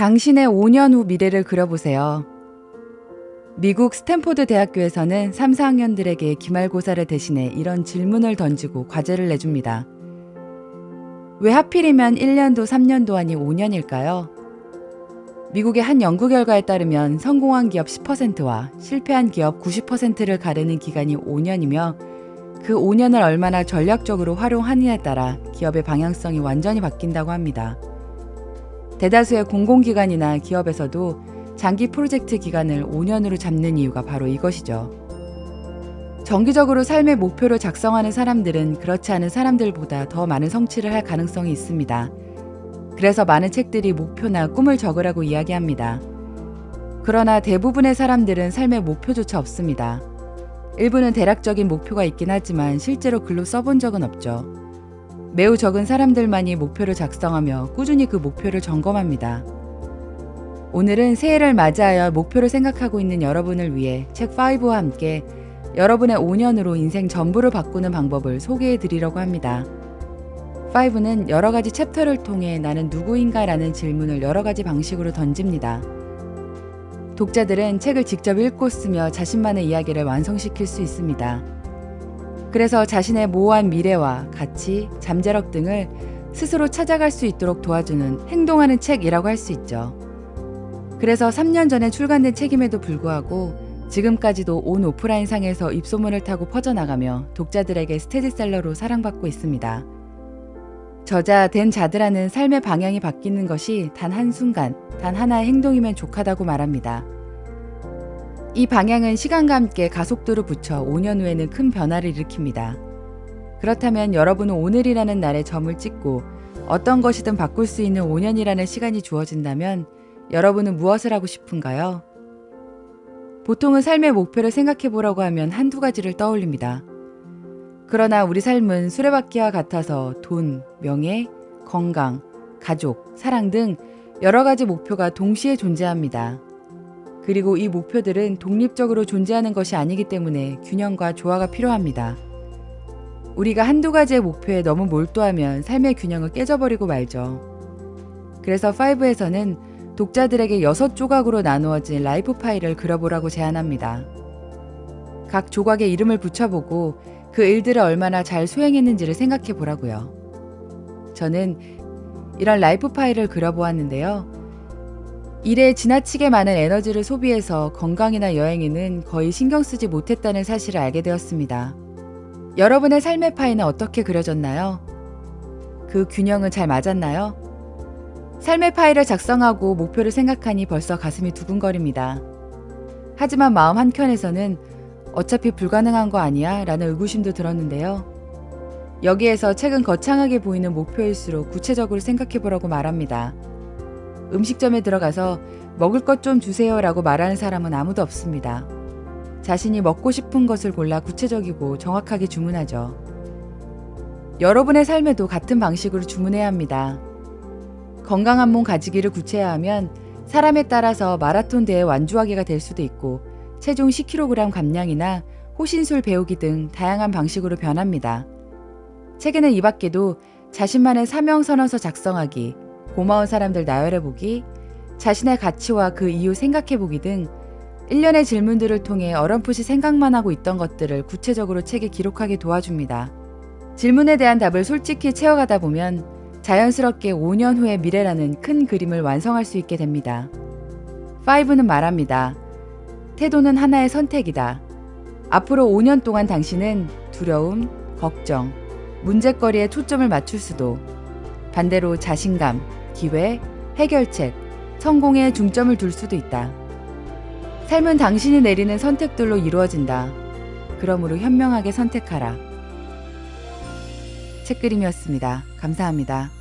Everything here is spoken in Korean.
당신의 5년 후 미래를 그려보세요. 미국 스탠포드 대학교에서는 3, 4학년들에게 기말고사를 대신해 이런 질문을 던지고 과제를 내줍니다. 왜 하필이면 1년도 3년도 아니 5년일까요? 미국의 한 연구 결과에 따르면 성공한 기업 10%와 실패한 기업 90%를 가르는 기간이 5년이며 그 5년을 얼마나 전략적으로 활용하느냐에 따라 기업의 방향성이 완전히 바뀐다고 합니다. 대다수의 공공기관이나 기업에서도 장기 프로젝트 기간을 5년으로 잡는 이유가 바로 이것이죠. 정기적으로 삶의 목표를 작성하는 사람들은 그렇지 않은 사람들보다 더 많은 성취를 할 가능성이 있습니다. 그래서 많은 책들이 목표나 꿈을 적으라고 이야기합니다. 그러나 대부분의 사람들은 삶의 목표조차 없습니다. 일부는 대략적인 목표가 있긴 하지만 실제로 글로 써본 적은 없죠. 매우 적은 사람들만이 목표를 작성하며 꾸준히 그 목표를 점검합니다. 오늘은 새해를 맞이하여 목표를 생각하고 있는 여러분을 위해 책 5와 함께 여러분의 5년으로 인생 전부를 바꾸는 방법을 소개해 드리려고 합니다. 5는 여러 가지 챕터를 통해 나는 누구인가 라는 질문을 여러 가지 방식으로 던집니다. 독자들은 책을 직접 읽고 쓰며 자신만의 이야기를 완성시킬 수 있습니다. 그래서 자신의 모호한 미래와 가치, 잠재력 등을 스스로 찾아갈 수 있도록 도와주는 행동하는 책이라고 할 수 있죠. 그래서 3년 전에 출간된 책임에도 불구하고 지금까지도 온 오프라인 상에서 입소문을 타고 퍼져나가며 독자들에게 스테디셀러로 사랑받고 있습니다. 저자 된 자들하는 삶의 방향이 바뀌는 것이 단 한순간, 단 하나의 행동이면 족하다고 말합니다. 이 방향은 시간과 함께 가속도를 붙여 5년 후에는 큰 변화를 일으킵니다. 그렇다면 여러분은 오늘이라는 날에 점을 찍고 어떤 것이든 바꿀 수 있는 5년이라는 시간이 주어진다면 여러분은 무엇을 하고 싶은가요? 보통은 삶의 목표를 생각해 보라고 하면 한두 가지를 떠올립니다. 그러나 우리 삶은 수레바퀴와 같아서 돈, 명예, 건강, 가족, 사랑 등 여러 가지 목표가 동시에 존재합니다. 그리고 이 목표들은 독립적으로 존재하는 것이 아니기 때문에 균형과 조화가 필요합니다. 우리가 한두 가지의 목표에 너무 몰두하면 삶의 균형을 깨져버리고 말죠. 그래서 5에서는 독자들에게 6조각으로 나누어진 라이프 파일을 그려보라고 제안합니다. 각 조각에 이름을 붙여보고 그 일들을 얼마나 잘 수행했는지를 생각해 보라고요. 저는 이런 라이프 파일을 그려보았는데요. 일에 지나치게 많은 에너지를 소비해서 건강이나 여행에는 거의 신경 쓰지 못했다는 사실을 알게 되었습니다. 여러분의 삶의 파일은 어떻게 그려졌나요? 그 균형은 잘 맞았나요? 삶의 파일을 작성하고 목표를 생각하니 벌써 가슴이 두근거립니다. 하지만 마음 한켠에서는 어차피 불가능한 거 아니야? 라는 의구심도 들었는데요. 여기에서 책은 거창하게 보이는 목표일수록 구체적으로 생각해 보라고 말합니다. 음식점에 들어가서 먹을 것 좀 주세요 라고 말하는 사람은 아무도 없습니다. 자신이 먹고 싶은 것을 골라 구체적이고 정확하게 주문하죠. 여러분의 삶에도 같은 방식으로 주문해야 합니다. 건강한 몸 가지기를 구체화하면 사람에 따라서 마라톤 대회 완주하기가 될 수도 있고 체중 10kg 감량이나 호신술 배우기 등 다양한 방식으로 변합니다. 책에는 이 밖에도 자신만의 사명선언서 작성하기, 고마운 사람들 나열해보기, 자신의 가치와 그 이유 생각해보기 등 일련의 질문들을 통해 어렴풋이 생각만 하고 있던 것들을 구체적으로 책에 기록하게 도와줍니다. 질문에 대한 답을 솔직히 채워가다 보면 자연스럽게 5년 후의 미래라는 큰 그림을 완성할 수 있게 됩니다. 5는 말합니다. 태도는 하나의 선택이다. 앞으로 5년 동안 당신은 두려움, 걱정, 문제거리에 초점을 맞출 수도, 반대로 자신감, 기회, 해결책, 성공에 중점을 둘 수도 있다. 삶은 당신이 내리는 선택들로 이루어진다. 그러므로 현명하게 선택하라. 책그림이었습니다. 감사합니다.